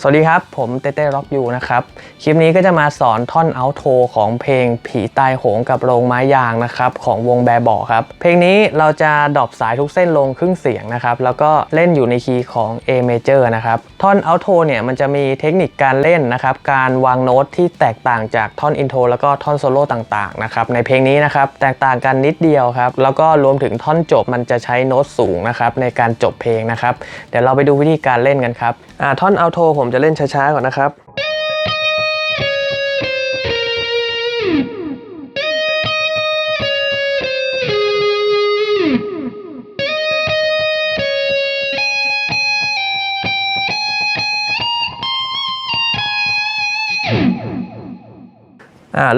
สวัสดีครับ ผมเต้เต้ร็อกยูนะครับ คลิปนี้ก็จะมาสอนท่อนเอาโทของเพลงผีตายโหงกับโรงไม้ยางนะครับ ของวงแบร์บอครับ เพลงนี้เราจะดรอปสายทุกเส้นลงครึ่งเสียงนะครับ แล้วก็เล่นอยู่ในคีย์ของ A major นะครับ ท่อนเอาโทเนี่ยมันจะมีเทคนิคการเล่นนะครับ การวางโน้ตที่แตกต่างจากท่อนอินโทรแล้วก็ท่อนโซโล่ต่างๆนะครับในเพลงนี้นะครับแตกต่างกันนิดเดียวครับแล้วก็รวมถึงท่อนจบมันจะใช้โน้ตสูงนะครับในการจบเพลงนะครับเดี๋ยวเราไปดูวิธีการเล่นกันครับท่อนเอาโทผมจะเล่นช้าๆก่อนนะครับ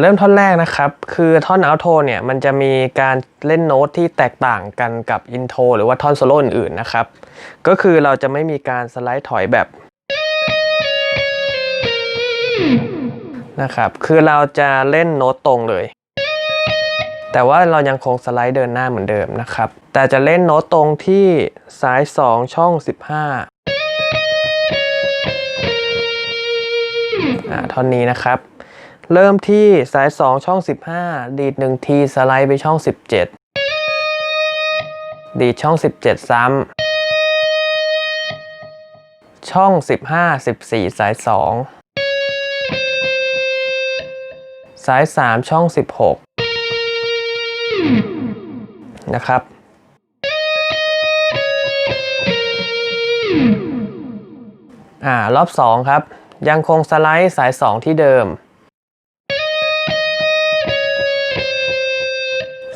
เริ่มท่อนแรกนะครับ คือท่อนอัลโทเนี่ยมันจะมีการเล่นโน้ตที่แตกต่างกันกับอินโทรหรือว่าท่อนโซโล่อื่นๆนะครับ ก็คือเราจะไม่มีการสไลด์ถอยแบบนะครับ คือเราจะเล่นโน้ตตรงเลย แต่ว่าเรายังคงสไลด์เดินหน้าเหมือนเดิมนะครับ แต่จะเล่นโน้ตตรงที่ซ้าย 2 ช่อง 15อ่าท่อนนี้นะครับ เริ่มที่สาย 2 ช่อง 15 ดีด 1 ทีสไลด์ไปช่อง 17 ดีดช่อง 17 ซ้ำ ช่อง 15 14 สาย 2 สาย 3 ช่อง 16 นะครับอ่ารอบ 2 ครับ ยังคงสไลด์สาย 2 ที่เดิม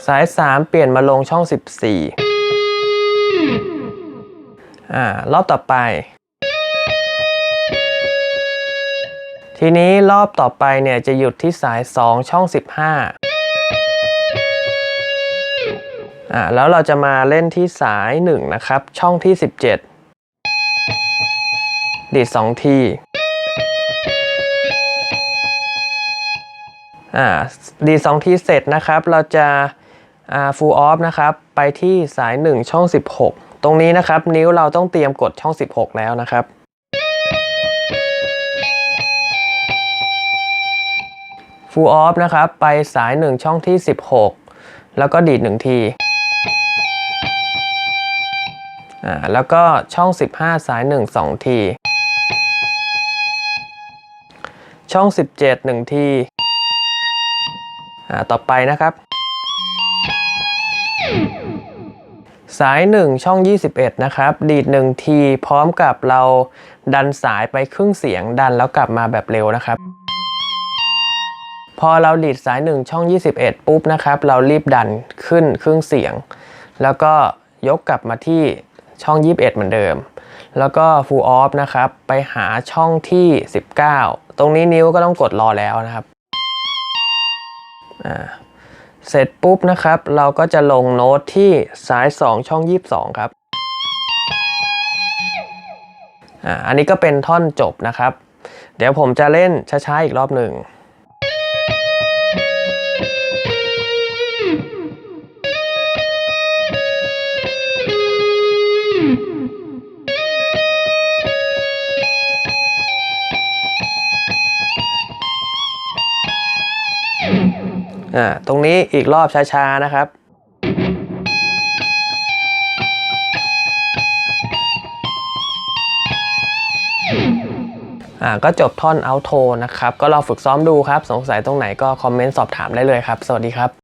สาย 3 เปลี่ยนมาลงช่อง 14อ่ารอบต่อไป ทีนี้รอบต่อไปเนี่ยจะหยุดที่สาย 2 ช่อง 15อ่าแล้วเราจะมาเล่นที่สาย 1 นะครับ ช่องที่ 17 ดีด2ทีอ่าดีสองทีเสร็จนะครับ เราจะ full off นะครับไปที่สาย 1 ช่อง 16 ตรงนี้นะครับ นิ้วเราต้องเตรียมกดช่อง 16 แล้วนะครับ full off นะครับไปสาย 1 ช่องที่ 16 แล้วก็ดีด 1 ทีอ่าแล้วก็ช่อง 15 สาย 1 2 ที ช่อง 17 1 ทีอ่าต่อไปนะครับ สาย 1 ช่อง 21 นะครับ ดีด1ทีพร้อมกับเราดันสายไปครึ่งเสียงดันแล้วกลับมาแบบเร็วนะครับ พอเราดีดสาย 1 ช่อง 21 ปุ๊บนะครับ เรารีบดันขึ้นครึ่งเสียง แล้วก็ยกกลับมาที่ช่อง 21 เหมือนเดิม แล้วก็ full off นะครับ ไปหาช่องที่ 19 ตรงนี้นิ้วก็ต้องกดรอแล้วนะครับ อ่า เสร็จปุ๊บนะครับ เราก็จะลงโน้ตที่สาย 2 ช่อง 22 ครับอ่าอันนี้ก็เป็นท่อนจบนะครับ เดี๋ยวผมจะเล่นช้าๆอีกรอบหนึ่ง อ่าตรงนี้อีกรอบช้าๆนะครับอ่าก็จบท่อนเอาโทนะครับ ก็ลองฝึกซ้อมดูครับ สงสัยตรงไหนก็คอมเมนต์สอบถามได้เลยครับ สวัสดีครับ